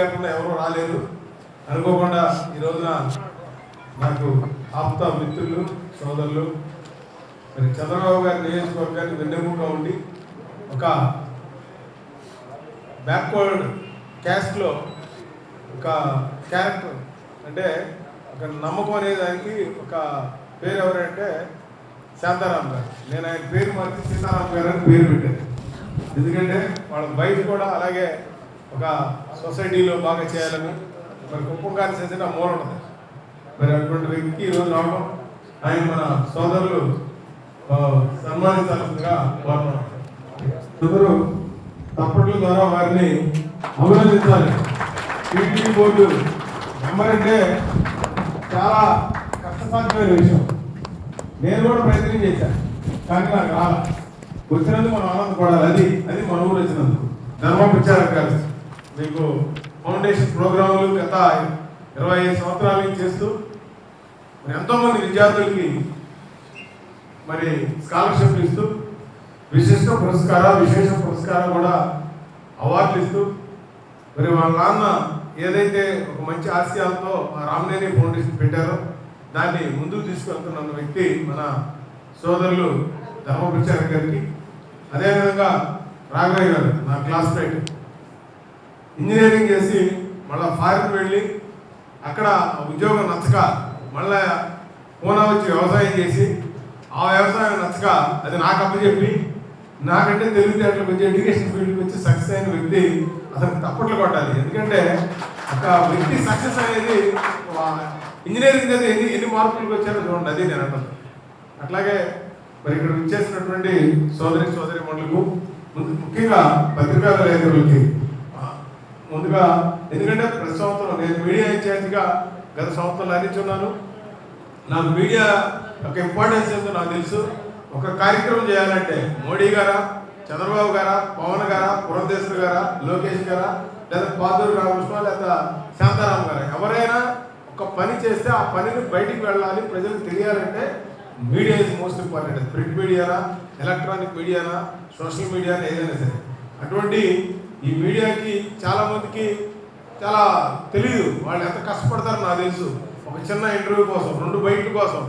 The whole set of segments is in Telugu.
లేకుండా ఎవరు రాలేరు. అనుకోకుండా ఈ రోజున నాకు ఆప్త మిత్రులు సోదరులు మరి చంద్రబాబు గారి నియోజకవర్గాన్ని వెన్నెముక ఉండి ఒక బ్యాక్వర్డ్ క్యాస్ట్లో ఒక క్యారెక్టర్ అంటే ఒక నమ్మకం అనే దానికి ఒక పేరు ఎవరంటే శాంతారాం గారు. నేను ఆయన పేరు మార్చి సీతారాం గారు అని పేరు పెట్టాను. ఎందుకంటే వాళ్ళ వైఫ్ కూడా అలాగే ఒక సొసైటీలో బాగా చేయాలని మరి కుప్పం చేసిన మూల ఉంటుంది. మరి అటువంటి వ్యక్తికి ఈరోజు రావడం ఆయన మన సోదరులు సన్మానించాల్సిందిగా కోరుతున్నాం. అందరూ తప్పట్ల ద్వారా వారిని అభినందించాలి. టీటీడీ బోర్డు మెంబర్ అంటే చాలా కష్టసాధ్యమైన విషయం. నేను కూడా ప్రయత్నం చేశాను కానీ నాకు రాలా. వచ్చినందుకు మనం ఆనందపడాలి. అది అది మన ఊరు వచ్చినందుకు. ధర్మ ప్రచారం కలిసి మీకు ఫౌండేషన్ ప్రోగ్రాములు గత ఇరవై ఐదు సంవత్సరాల నుంచి చేస్తూ మరి ఎంతోమంది విద్యార్థులకి మరి స్కాలర్షిప్లు ఇస్తూ విశిష్ట పురస్కార విశేష పురస్కారం కూడా అవార్డులు ఇస్తూ మరి వాళ్ళ నాన్న ఏదైతే ఒక మంచి ఆశయాలతో ఆ రామనేని ఫౌండేషన్ పెట్టారో దాన్ని ముందుకు తీసుకెళ్తున్న వ్యక్తి మన సోదరులు ధర్మప్రచార గారికి. అదేవిధంగా రాఘవయ్య గారు నా క్లాస్మేట్. ఇంజనీరింగ్ చేసి మళ్ళీ ఫారిన్ వెళ్ళి అక్కడ ఉద్యోగం నచ్చక మళ్ళా పూనా వచ్చి వ్యవసాయం చేసి ఆ వ్యవసాయం నచ్చక అది నాకు అప్పచెప్పి నాకంటే తెలివితేటలు వచ్చి ఎడ్యుకేషన్ ఫీల్డ్కి వచ్చి సక్సెస్ అయిన వ్యక్తి అసలు తప్పట్లు కొట్టాలి. ఎందుకంటే ఒక వ్యక్తి సక్సెస్ అనేది ఇంజనీరింగ్ చదివి ఎన్ని ఎన్ని మార్కులకు వచ్చారో చూడండి అది నేను అంటాను. అట్లాగే మరి ఇక్కడ విచ్చేసినటువంటి సోదరి సోదరి మండలకు ముఖ్యంగా పత్రికా విలేకరులకి ఆ, ముందుగా ఎందుకంటే ప్రతి సంవత్సరం నేను మీడియా ఇన్ఛార్జిగా గత సంవత్సరాలు అందించున్నాను నాకు మీడియా యొక్క ఇంపార్టెన్స్ ఏంటో నాకు తెలుసు. ఒక కార్యక్రమం చేయాలంటే మోడీ గారా చంద్రబాబు గారా పవన్ గారా పురంధేశ్వర్ గారా లోకేష్ గారా లేదా పాదూరు రామకృష్ణ లేదా శాంతారాం గారా. ఎవరైనా ఒక పని చేస్తే ఆ పనిని బయటికి వెళ్ళాలి ప్రజలకు తెలియాలంటే media is most important print మీడియానా electronic మీడియానా సోషల్ మీడియానా ఏదైనా సరే. అటువంటి ఈ మీడియాకి చాలా మందికి చాలా తెలియదు వాళ్ళు ఎంత కష్టపడతారో నాకు తెలుసు. ఒక చిన్న ఇంటర్వ్యూ కోసం రెండు బయట కోసం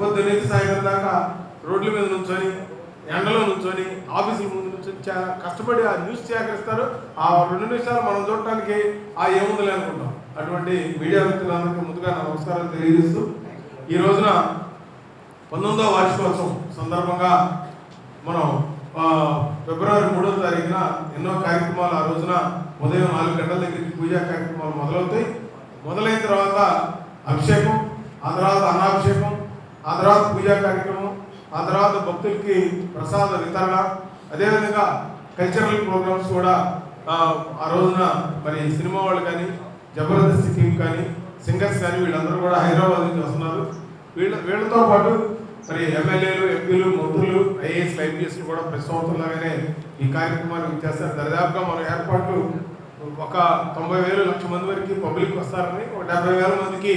పొద్దున్నేసి సాయంత్రం దాకా రోడ్ల మీద నుంచొని ఎండలో నుంచొని ఆఫీసుల ముందు నుంచొని చాలా కష్టపడి ఆ న్యూస్ సేకరిస్తారు. ఆ రెండు నిమిషాలు మనం చూడటానికి ఆ ఏముందిలే అనుకుంటాం. అటువంటి మీడియా వ్యక్తులందరికీ ముందుగా నా నమస్కారాలు తెలియజేస్తూ ఈ రోజున పంతొమ్మిదవ వార్షికోత్సవం సందర్భంగా మనం ఫిబ్రవరి మూడో తారీఖున ఎన్నో కార్యక్రమాలు ఆ రోజున ఉదయం నాలుగు గంటల దగ్గరికి పూజా కార్యక్రమాలు మొదలవుతాయి. మొదలైన తర్వాత అభిషేకం ఆ తర్వాత అన్నాభిషేకం ఆ తర్వాత పూజా కార్యక్రమం ఆ తర్వాత భక్తులకి ప్రసాద వితరణ అదేవిధంగా కల్చరల్ ప్రోగ్రామ్స్ కూడా ఆ, రోజున మరి సినిమా వాళ్ళు కానీ జబర్దస్త్ టీం కానీ సింగర్స్ కానీ వీళ్ళందరూ కూడా హైదరాబాద్ నుంచి వస్తున్నారు. వీళ్ళ వీళ్ళతో పాటు మరి ఎమ్మెల్యేలు ఎంపీలు మంత్రులు ఐఏఎస్ ఐపీఎస్ కూడా ప్రతి సంవత్సరం ఈ కార్యక్రమాన్ని చేస్తారు. దరిదాపుగా మన ఏర్పాట్లు ఒక తొంభై వేలు లక్ష మంది వరకు పబ్లిక్ వస్తారని ఒక డెబ్బై వేల మందికి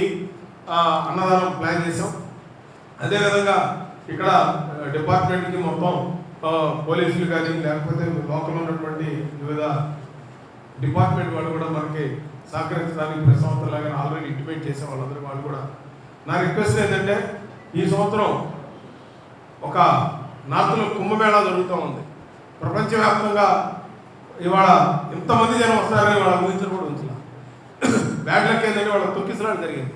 అన్నదానం ప్లాన్ చేసాం అదేవిధంగా ఇక్కడ డిపార్ట్మెంట్కి మొత్తం పోలీసులు కానీ లేకపోతే లోకల్ ఉన్నటువంటి వివిధ డిపార్ట్మెంట్ వాళ్ళు కూడా మనకి సహకరించడానికి ప్రతి సంవత్సరం లాగా ఆల్రెడీ ఇంటిమేట్ చేసే వాళ్ళందరూ వాళ్ళు కూడా. నా రిక్వెస్ట్ ఏంటంటే ఈ సంవత్సరం ఒక నార్త్లో కుంభమేళా జరుగుతూ ఉంది. ప్రపంచవ్యాప్తంగా ఇవాళ ఇంతమంది జనం వస్తారని వాళ్ళ ఊహించడం కూడా ఉంచిన. బ్యాడ్ ఏంటంటే వాళ్ళ తొక్కిసరాలు జరిగింది.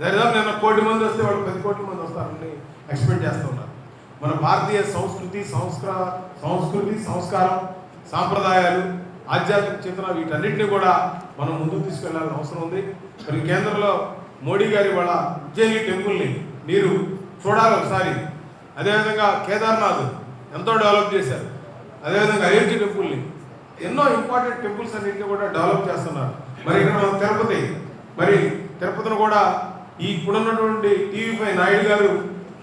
దరిదాపు నిన్న కోటి మంది వస్తే వాళ్ళు పది కోట్ల మంది వస్తారని ఎక్స్పెక్ట్ చేస్తున్నారు మన భారతీయ సంస్కృతి సంస్కార సంస్కృతి సంస్కారం సాంప్రదాయాలు ఆధ్యాత్మిక చేతన వీటన్నిటిని కూడా మనం ముందుకు తీసుకెళ్ళాల్సిన అవసరం ఉంది. మరి కేంద్రంలో మోడీ గారి వాళ్ళ ఉజ్జయిని టెంపుల్ని మీరు చూడాలి ఒకసారి. అదేవిధంగా కేదార్నాథ్ ఎంతో డెవలప్ చేశారు. అదేవిధంగా అయోధ్య టెంపుల్ని ఎన్నో ఇంపార్టెంట్ టెంపుల్స్ అన్నింటినీ కూడా డెవలప్ చేస్తున్నారు. మరి ఇక్కడ తిరుపతి మరి తిరుపతిని కూడా ఈ ఇప్పుడున్నటువంటి టీవీ పై నాయుడు గారు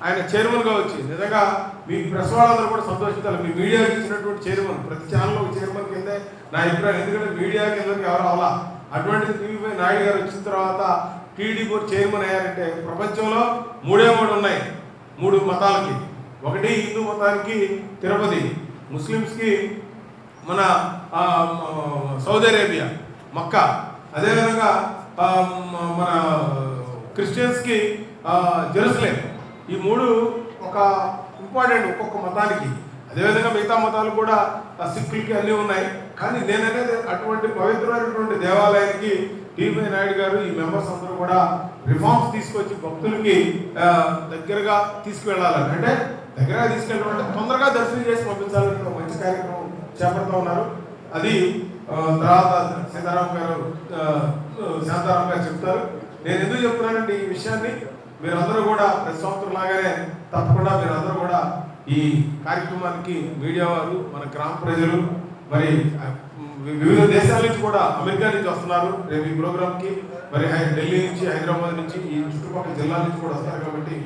ఆయన చైర్మన్గా వచ్చి నిజంగా మీ ప్రెస్ వాళ్ళందరూ కూడా సంతోషించాలి. మీ మీడియాకి ఇచ్చినటువంటి చైర్మన్ ప్రతి ఛానల్ ఒక చైర్మన్ కిందే నా అభిప్రాయం. ఎందుకంటే మీడియా కిందకి ఎవరు అవ్వాలా అటువంటి టీవీ నాయుడు గారు వచ్చిన తర్వాత టీడీ బోర్డు చైర్మన్ అయ్యారంటే ప్రపంచంలో మూడే మూడు ఉన్నాయి. మూడు మతాలకి. ఒకటి హిందూ మతానికి తిరుపతి ముస్లిమ్స్కి మన సౌదీ అరేబియా మక్కా. అదేవిధంగా మన క్రిస్టియన్స్కి జెరూసలేం. ఈ మూడు ఒక ఇంపార్టెంట్ ఒక్కొక్క మతానికి. అదేవిధంగా మిగతా మతాలు కూడా సిక్కులకి అన్నీ ఉన్నాయి. కానీ నేననేది అటువంటి పవిత్రమైనటువంటి దేవాలయానికి టీవీ నాయుడు గారు ఈ మెంబర్స్ అందరూ కూడా రిఫార్మ్స్ తీసుకొచ్చి భక్తులకి దగ్గరగా తీసుకువెళ్ళాలని అంటే దగ్గరగా తీసుకెళ్ళడం అంటే తొందరగా దర్శనం చేసి పంపించాలని ఒక మంచి కార్యక్రమం చేపడుతూ ఉన్నారు. అది తర్వాత సీతారాం గారు శాంతారాం గారు చెప్తారు. నేను ఎందుకు చెప్తున్నానంటే ఈ విషయాన్ని? మీరందరూ కూడా ప్రతి సంవత్సరం లాగానే తప్పకుండా మీరందరూ కూడా ఈ కార్యక్రమానికి మీడియా వారు మన గ్రామ ప్రజలు మరి వివిధ దేశాల నుంచి కూడా అమెరికా నుంచి వస్తున్నారు. రేపు ఈ ప్రోగ్రామ్కి మరి ఢిల్లీ నుంచి హైదరాబాద్ నుంచి ఈ చుట్టుపక్కల జిల్లాల నుంచి కూడా వస్తారు కాబట్టి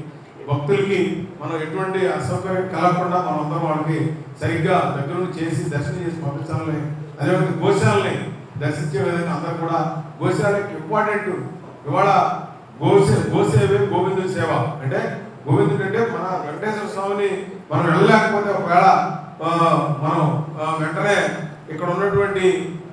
భక్తులకి మనం ఎటువంటి అసౌకర్యం కలగకుండా మనం అందరం వాళ్ళకి సరిగ్గా దగ్గర చేసి దర్శనం చేసి పంపించాలని అదేవిధంగా గోశాలని దర్శించే విధంగా అందరూ కూడా గోశాలకి ఇంపార్టెంట్ ఇవాళ గోసే గోసేవే గోవిందుడి సేవ. అంటే గోవిందుడు అంటే మన వెంకటేశ్వర స్వామిని మనం వెళ్ళలేకపోతే ఒకవేళ మనం వెంటనే ఇక్కడ ఉన్నటువంటి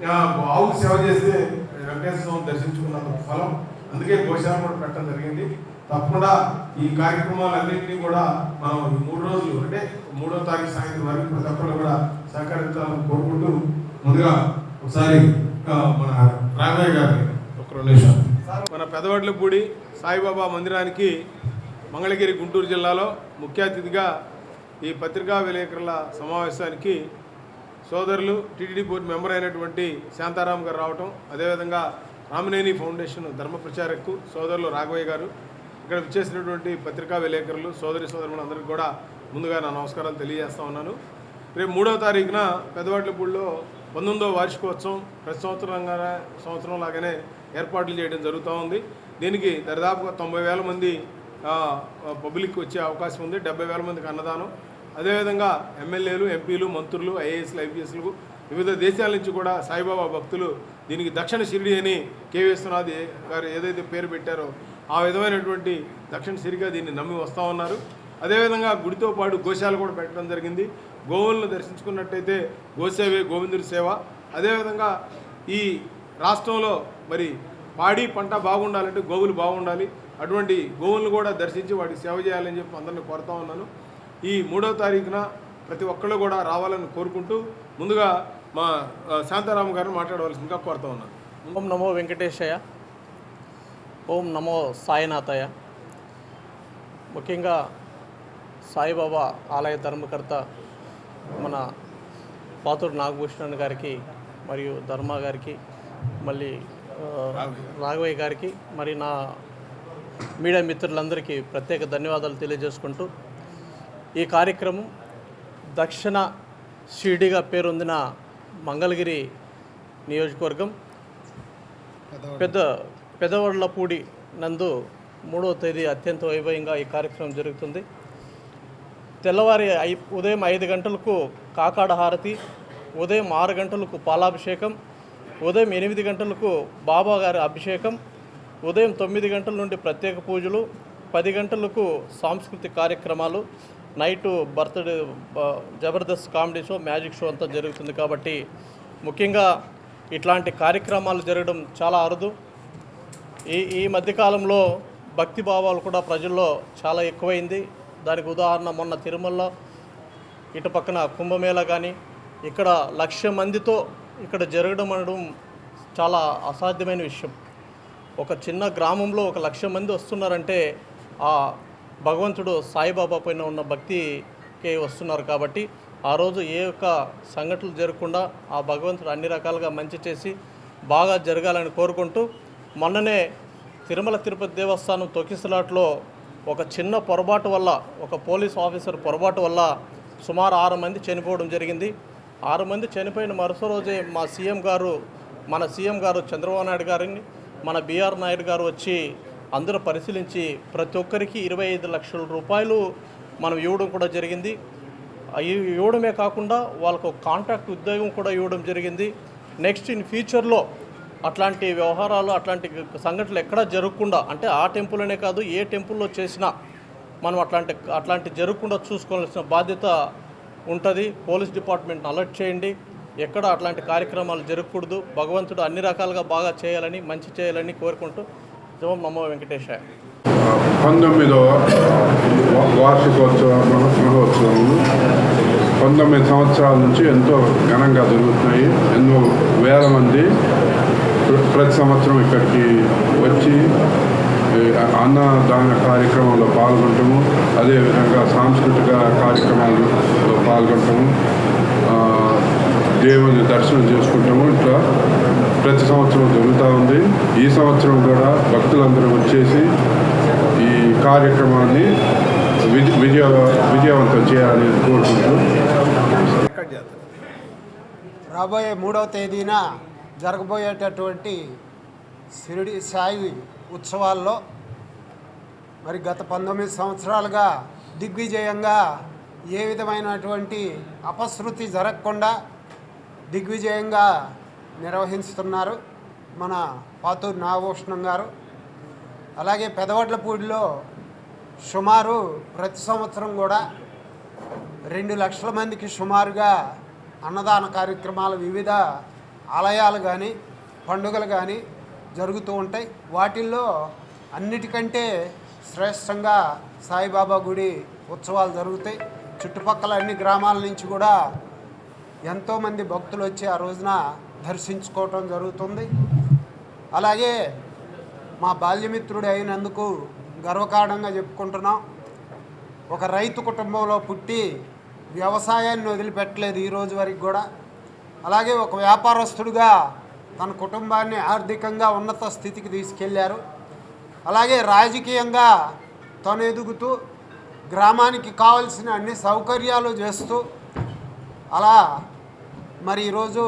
ఆ, ఆవుకు సేవ చేస్తే వెంకటేశ్వర స్వామిని దర్శించుకున్నంత ఫలం. అందుకే గోశాల కూడా పెట్టడం జరిగింది. తప్పకుండా ఈ కార్యక్రమాలన్నింటినీ కూడా మనం మూడు రోజులు అంటే మూడో తారీఖు సాయంత్రం వరకు ప్రతి ఒక్కరు కూడా సహకరించాలని కోరుకుంటూ ముందుగా ఒకసారి మన రామయ్య గారిని ఒక రెండు నిమిషాలు. మన పెదవడ్లపూడి సాయిబాబా మందిరానికి మంగళగిరి గుంటూరు జిల్లాలో ముఖ్య అతిథిగా ఈ పత్రికా విలేకరుల సమావేశానికి సోదరులు టీటీడీ బోర్డు మెంబర్ అయినటువంటి శాంతారాం గారు రావటం అదేవిధంగా రామనేని ఫౌండేషన్ ధర్మ ప్రచారకు సోదరులు రాఘవయ్య గారు ఇక్కడ విచ్చేసినటువంటి పత్రికా విలేకరులు సోదరి సోదరులందరికీ కూడా ముందుగా నా నమస్కారాలు తెలియజేస్తా ఉన్నాను. రేపు మూడవ తారీఖున పెదవాట్లపూడిలో పంతొమ్మిదవ వార్షికోత్సవం ప్రతి సంవత్సరంగా సంవత్సరం లాగానే ఏర్పాట్లు చేయడం జరుగుతూ ఉంది. దీనికి దరిదాపుగా తొంభై వేల మంది పబ్లిక్ వచ్చే అవకాశం ఉంది. డెబ్బై వేల మందికి అన్నదానం. అదేవిధంగా ఎమ్మెల్యేలు ఎంపీలు మంత్రులు ఐఏఎస్లు ఐపీఎస్లు వివిధ దేశాల నుంచి కూడా సాయిబాబా భక్తులు దీనికి దక్షిణ షిరిడి అని కే విశ్వనాథ్ గారు ఏదైతే పేరు పెట్టారో ఆ విధమైనటువంటి దక్షిణ సిరిగా దీన్ని నమ్మి వస్తూ ఉన్నారు. అదేవిధంగా గుడితో పాటు గోశాల కూడా పెట్టడం జరిగింది. గోవులను దర్శించుకున్నట్టయితే గోసేవే గోవిందుడి సేవ. అదేవిధంగా ఈ రాష్ట్రంలో మరి పాడి పంట బాగుండాలంటే గోవులు బాగుండాలి. అటువంటి గోవులను కూడా దర్శించి వాటికి సేవ చేయాలని చెప్పి అందరిని కోరుతా ఉన్నాను. ఈ మూడవ తారీఖున ప్రతి ఒక్కళ్ళు కూడా రావాలని కోరుకుంటూ ముందుగా మా శాంతారామ గారిని మాట్లాడవలసిందిగా కోరుతా ఉన్నాను. ఓం నమో వెంకటేశయ్య. ఓం నమో సాయినాథయ్య ముఖ్యంగా సాయిబాబా ఆలయ ధర్మకర్త మన పాతూరు నాగభూషణ్ గారికి మరియు ధర్మ గారికి మళ్ళీ రాఘవయ్య గారికి మరి నా మీడియా మిత్రులందరికీ ప్రత్యేక ధన్యవాదాలు తెలియజేసుకుంటూ ఈ కార్యక్రమం దక్షిణ షిరిడిగా పేరొందిన మంగళగిరి నియోజకవర్గం పెద్ద పెదవళ్ళపూడి నందు మూడవ తేదీ అత్యంత వైభవంగా ఈ కార్యక్రమం జరుగుతుంది. తెల్లవారి ఐ ఉదయం ఐదు గంటలకు కాకాడ హారతి ఉదయం ఆరు గంటలకు పాలాభిషేకం ఉదయం ఎనిమిది గంటలకు బాబాగారి అభిషేకం ఉదయం తొమ్మిది గంటల నుండి ప్రత్యేక పూజలు పది గంటలకు సాంస్కృతిక కార్యక్రమాలు night birthday Jabardasth comedy show magic show అంతా జరుగుతుంది కాబట్టి ముఖ్యంగా ఇట్లాంటి కార్యక్రమాలు జరగడం చాలా అరుదు. ఈ ఈ మధ్యకాలంలో భక్తి భావాలు కూడా ప్రజల్లో చాలా ఎక్కువైంది. దానికి ఉదాహరణ మొన్న తిరుమలలో ఇటు పక్కన కుంభమేళ కానీ ఇక్కడ లక్ష మందితో ఇక్కడ జరగడం అనడం చాలా అసాధ్యమైన విషయం. ఒక చిన్న గ్రామంలో ఒక లక్ష మంది వస్తున్నారంటే ఆ భగవంతుడు సాయిబాబా పైన ఉన్న భక్తికి వస్తున్నారు కాబట్టి ఆ రోజు ఏ ఒక్క సంఘటనలు జరగకుండా ఆ భగవంతుడు అన్ని రకాలుగా మంచి చేసి బాగా జరగాలని కోరుకుంటూ మొన్ననే తిరుమల తిరుపతి దేవస్థానం తొక్కిసలాట్లో ఒక చిన్న పొరపాటు వల్ల ఒక పోలీస్ ఆఫీసర్ పొరపాటు వల్ల సుమారు ఆరు మంది చనిపోవడం జరిగింది. ఆరు మంది చనిపోయిన మరుసటి రోజే మా సీఎం గారు మన సీఎం గారు చంద్రబాబు నాయుడు గారిని మన బీఆర్ నాయుడు గారు వచ్చి అందరూ పరిశీలించి ప్రతి ఒక్కరికి ఇరవై ఐదు లక్షల రూపాయలు మనం ఇవ్వడం కూడా జరిగింది. అవి ఇవ్వడమే కాకుండా వాళ్ళకు కాంట్రాక్ట్ ఉద్యోగం కూడా ఇవ్వడం జరిగింది. నెక్స్ట్ ఇన్ ఫ్యూచర్లో అట్లాంటి వ్యవహారాలు అట్లాంటి సంఘటనలు ఎక్కడా జరగకుండా అంటే ఆ టెంపుల్లోనే కాదు ఏ టెంపుల్లో చేసినా మనం అట్లాంటి అట్లాంటి జరగకుండా చూసుకోవాల్సిన బాధ్యత ఉంటుంది. పోలీస్ డిపార్ట్మెంట్ని అలర్ట్ చేయండి. ఎక్కడ అట్లాంటి కార్యక్రమాలు జరగకూడదు. భగవంతుడు అన్ని రకాలుగా బాగా చేయాలని మంచి చేయాలని కోరుకుంటూ శివం నమో వెంకటేశాయ. పంతొమ్మిదవ వా- వార్షికోత్సవ మహోత్సవం. పంతొమ్మిది సంవత్సరాల నుంచి ఎంతో ఘనంగా జరుగుతున్నాయి. ఎన్నో వేల మంది ప్రతి సంవత్సరం ఇక్కడికి వచ్చి అన్నదాన కార్యక్రమంలో పాల్గొంటాము. అదేవిధంగా సాంస్కృతిక కార్యక్రమాల్లో పాల్గొంటాము. దేవుని దర్శనం చేసుకుంటాము. ఇట్లా ప్రతి సంవత్సరం జరుగుతూ ఉంది. ఈ సంవత్సరం కూడా భక్తులందరూ వచ్చేసి ఈ కార్యక్రమాన్ని విజ విజయ విజయవంతం చేయాలని కోరుకుంటూ. రాబోయే మూడవ తేదీన జరగబోయేటటువంటి షిరిడి సాయి ఉత్సవాల్లో మరి గత పంతొమ్మిది సంవత్సరాలుగా దిగ్విజయంగా ఏ విధమైనటువంటి అపశృతి జరగకుండా దిగ్విజయంగా నిర్వహిస్తున్నారు మన పాతూరు నాగభూషణం గారు. అలాగే పెదవడ్లపూడిలో సుమారు ప్రతి సంవత్సరం కూడా రెండు లక్షల మందికి సుమారుగా అన్నదాన కార్యక్రమాలు వివిధ ఆలయాలు కానీ పండుగలు కానీ జరుగుతూ ఉంటాయి. వాటిల్లో అన్నిటికంటే శ్రేష్టంగా సాయిబాబా గుడి ఉత్సవాలు జరుగుతాయి. చుట్టుపక్కల అన్ని గ్రామాల నుంచి కూడా ఎంతోమంది భక్తులు వచ్చి ఆ రోజున దర్శించుకోవటం జరుగుతుంది. అలాగే మా బాల్యమిత్రుడు అయినందుకు గర్వకారణంగా చెప్పుకుంటున్నాం. ఒక రైతు కుటుంబంలో పుట్టి వ్యవసాయాన్ని వదిలిపెట్టలేదు ఈ రోజు వరకు కూడా. అలాగే ఒక వ్యాపారస్తుడిగా తన కుటుంబాన్ని ఆర్థికంగా ఉన్నత స్థితికి తీసుకెళ్ళారు. అలాగే రాజకీయంగా తను ఎదుగుతూ గ్రామానికి కావలసిన అన్ని సౌకర్యాలు చేస్తూ అలా మరి ఈరోజు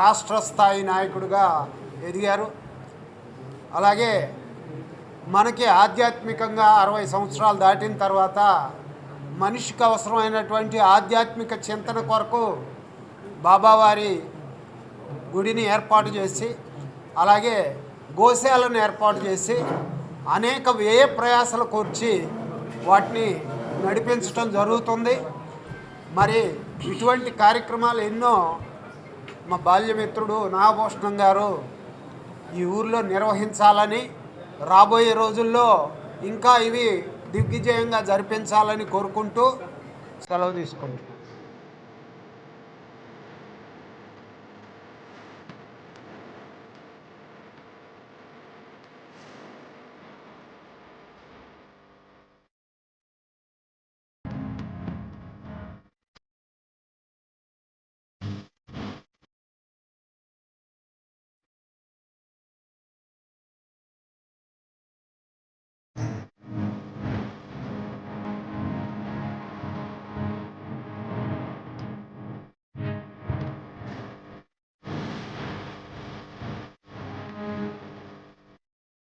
రాష్ట్ర స్థాయి నాయకుడిగా ఎదిగారు. అలాగే మనకి ఆధ్యాత్మికంగా అరవై సంవత్సరాలు దాటిన తర్వాత మనిషికి అవసరమైనటువంటి ఆధ్యాత్మిక చింతన కొరకు బాబావారి గుడిని ఏర్పాటు చేసి అలాగే గోశాలను ఏర్పాటు చేసి అనేక వ్యయ ప్రయాసలు కూర్చి వాటిని నడిపించటం జరుగుతుంది. మరి ఇటువంటి కార్యక్రమాలు ఎన్నో మా బాల్యమిత్రుడు నాగభూషణం గారు ఈ ఊర్లో నిర్వహించాలని రాబోయే రోజుల్లో ఇంకా ఇవి దిగ్విజయంగా జరిపించాలని కోరుకుంటూ సెలవు తీసుకుంటాం